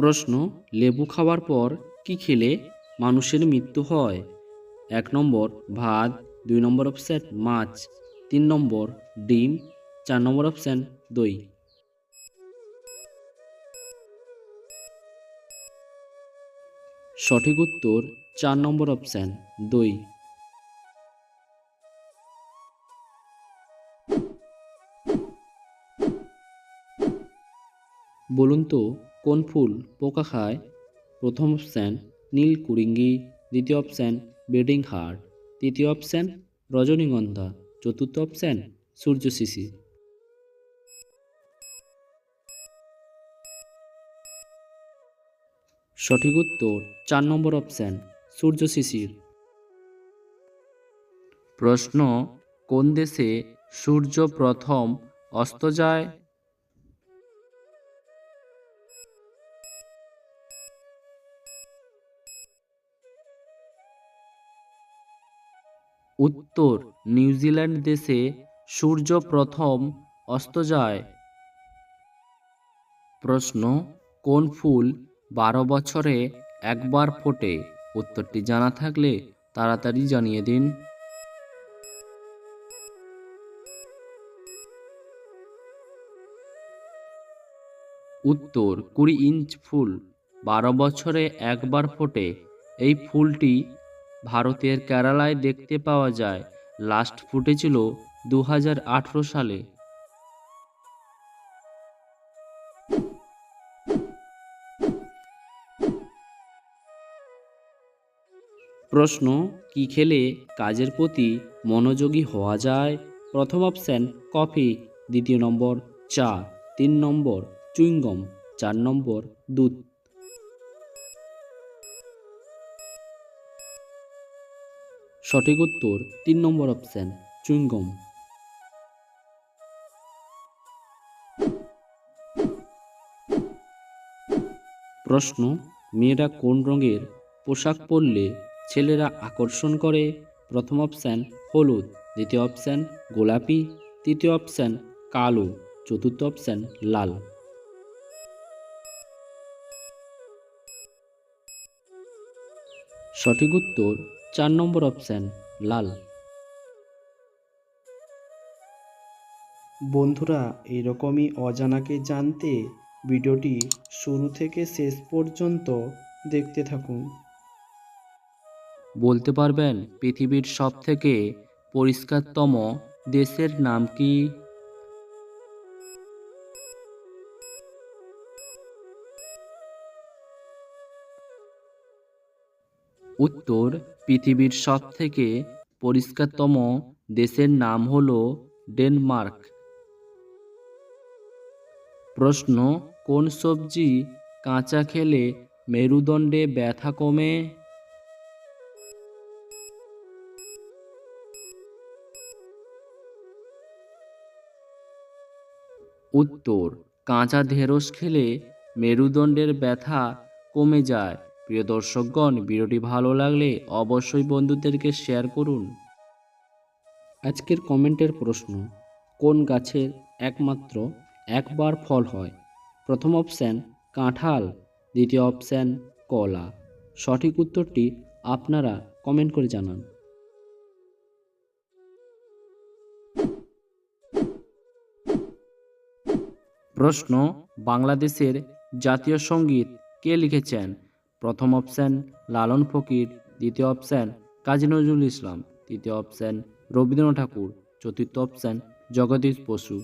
প্রশ্ন, লেবু খাওয়ার পর কি খেলে মানুষের মৃত্যু হয়? এক নম্বর, ভাত, দুই নম্বর অপশান মাছ, তিন নম্বর, ডিম, চার নম্বর অপশান দই। সঠিক উত্তর, চার নম্বর অপশান দই। বলুন তো কোন ফুল পোকা খায়? প্রথম অপশান, নীল কুরিঙ্গি দ্বিতীয় অপশান বেডিং হার্ট। তৃতীয় অপশান, রজনীগন্ধা। চতুর্থ অপশান, সূর্য শিশি। সঠিক উত্তর, চার নম্বর অপশান, সূর্য শিশির। প্রশ্ন, কোন দেশে সূর্য প্রথম অস্ত যায়? উত্তর নিউজিল্যান্ড দেশে সূর্য প্রথম অস্ত যায়। প্রশ্ন, কোন ফুল বারো বছরে একবার ফোটে? উত্তরটি জানা থাকলে তাড়াতাড়ি জানিয়ে দিন। উত্তর, কুড়ি ইঞ্চ ফুল বারো বছরে একবার ফোটে। এই ফুলটি ভারতের কেরালায় দেখতে পাওয়া যায়। লাস্ট ফুটেছিল দু হাজার আঠারো সালে। প্রশ্ন, কি খেলে কাজের প্রতি মনোযোগী হওয়া যায়? প্রথম অপশান, কফি। দ্বিতীয় নম্বর, চা। তিন নম্বর, চুইংগম। চার নম্বর, দুধ। সঠিক উত্তর তিন নম্বর অপশান চুইংগম। প্রশ্ন, মেয়েরা কোন রঙের পোশাক পরলে ছেলেরা আকর্ষণ করে? প্রথম অপশান হলুদ, দ্বিতীয় অপশান গোলাপি, তৃতীয় অপশান কালো, চতুর্থ অপশান লাল। সঠিক উত্তর চার নম্বর অপশান লাল। বন্ধুরা এরকমই অজানাকে জানতে ভিডিওটি শুরু থেকে শেষ পর্যন্ত দেখতে থাকুন। বলতে পারবেন পৃথিবীর সবথেকে পরিষ্কারতম দেশের নাম কি? উত্তর পৃথিবীর সব থেকে পরিষ্কারতম দেশের নাম হল ডেনমার্ক। প্রশ্ন, কোন সবজি কাঁচা খেলে মেরুদণ্ডে ব্যথা কমে? উত্তর, কাঁচা ঢেঁড়স খেলে মেরুদণ্ডের ব্যথা কমে যায়। প্রিয় দর্শকগণ, ভিডিওটি ভালো লাগলে অবশ্যই বন্ধুদেরকে শেয়ার করুন। আজকের কমেন্টের প্রশ্ন, কোন গাছের একমাত্র একবার ফল হয়? প্রথম অপশান কাঁঠাল, দ্বিতীয় অপশান কলা। সঠিক উত্তরটি আপনারা কমেন্ট করে জানান। প্রশ্ন, বাংলাদেশের জাতীয় সংগীত কে লিখেছেন? প্রথম অপশান লালন ফকির। দ্বিতীয় অপশান কাজী নজরুল ইসলাম। তৃতীয় অপশান রবীন্দ্রনাথ ঠাকুর। চতুর্থ অপশান জগদীশ বসু।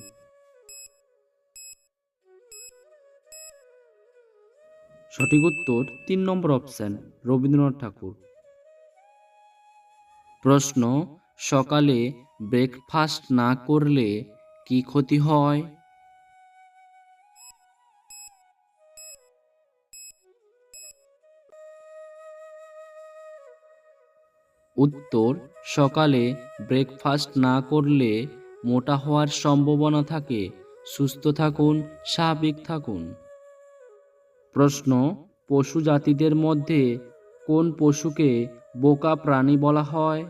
সঠিক উত্তর, তিন নম্বর অপশান রবীন্দ্রনাথ ঠাকুর। প্রশ্ন, সকালে ব্রেকফাস্ট না করলে কি ক্ষতি হয়? উত্তর, সকালে ব্রেকফাস্ট না করলে মোটা হওয়ার সম্ভাবনা থাকে। সুস্থ থাকুন, স্বাভাবিক থাকুন। প্রশ্ন, পশু জাতিদের মধ্যে কোন পশুকে বোকা প্রাণী বলা হয়?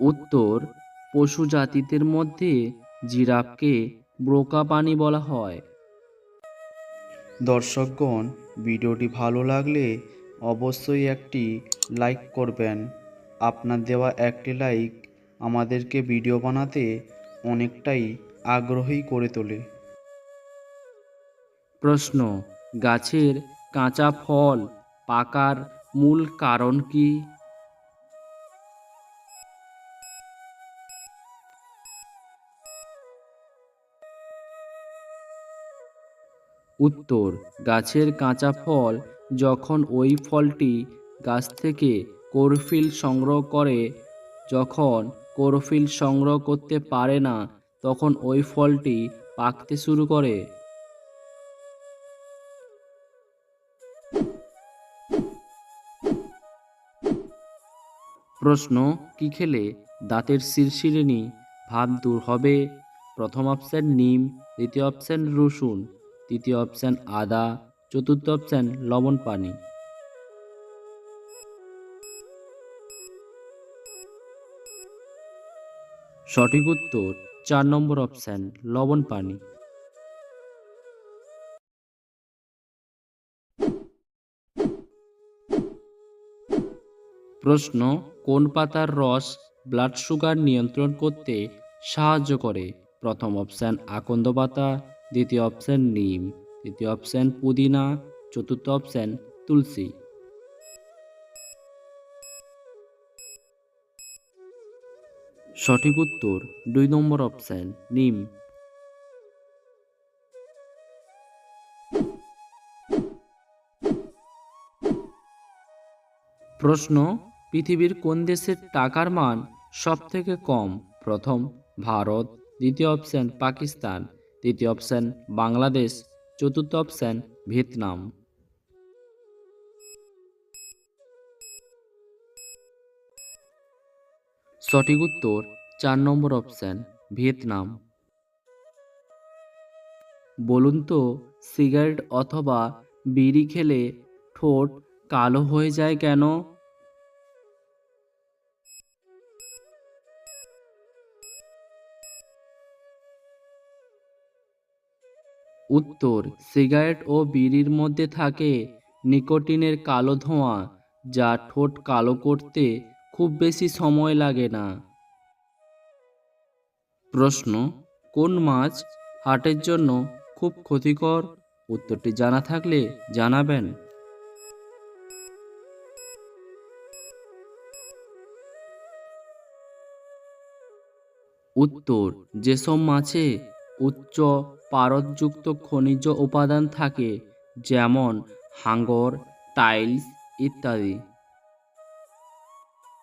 উত্তর, পশু জাতিদের মধ্যে জিরাফকে ব্রোকা প্রাণী বলা হয়। দর্শকগণ ভিডিওটি ভালো লাগলে অবশ্যই একটি লাইক করবেন। আপনার দেওয়া একটি লাইক আমাদেরকে ভিডিও বানাতে অনেকটাই আগ্রহী করে তোলে। প্রশ্ন গাছের কাঁচা ফল পাকার মূল কারণ কি? উত্তর, গাছের কাঁচা ফল যখন ওই ফলটি গাছ থেকে কোরফিল সংগ্রহ করে, যখন কোরফিল সংগ্রহ করতে পারে না, তখন ওই ফলটি পাকতে শুরু করে। প্রশ্ন, কি খেলে দাঁতের শিরশিরেনি ভাব দূর হবে? প্রথম অপশন নিম, দ্বিতীয় অপশন রসুন। তৃতীয় অপশন আদা, চতুর্থ অপশন লবণ পানি। সঠিক উত্তর, চার নম্বর অপশন লবণ পানি। প্রশ্ন, কোন পাতার রস ব্লাড সুগার নিয়ন্ত্রণ করতে সাহায্য করে? প্রথম অপশান আকন্দ পাতা দ্বিতীয় অপশন নিম, তৃতীয় অপশন পুদিনা, চতুর্থ অপশন তুলসী। সঠিক উত্তর দুই নম্বর অপশন নিম। প্রশ্ন, পৃথিবীর কোন দেশের টাকার মান সব থেকে কম? প্রথম, ভারত। দ্বিতীয় অপশন পাকিস্তান। তৃতীয় অপশান, বাংলাদেশ। চতুর্থ অপশন, ভিয়েতনাম। সঠিক উত্তর, চার নম্বর অপশান, ভিয়েতনাম। বলুন তো, সিগারেট অথবা বিড়ি খেলে ঠোঁট কালো হয়ে যায় কেন? উত্তর, সিগারেট ও বিড়ির মধ্যে থাকে নিকোটিনের কালো ধোঁয়া, যা ঠোঁট কালো করতে খুব বেশি সময় লাগে না। প্রশ্ন, কোন মাছ হার্টের জন্য খুব ক্ষতিকর? উত্তরটি জানা থাকলে জানাবেন। উত্তর, যেসব মাছে উচ্চ পারদযুক্ত খনিজ উপাদান থাকে যেমন হাঙ্গর টাইলস ইত্যাদি।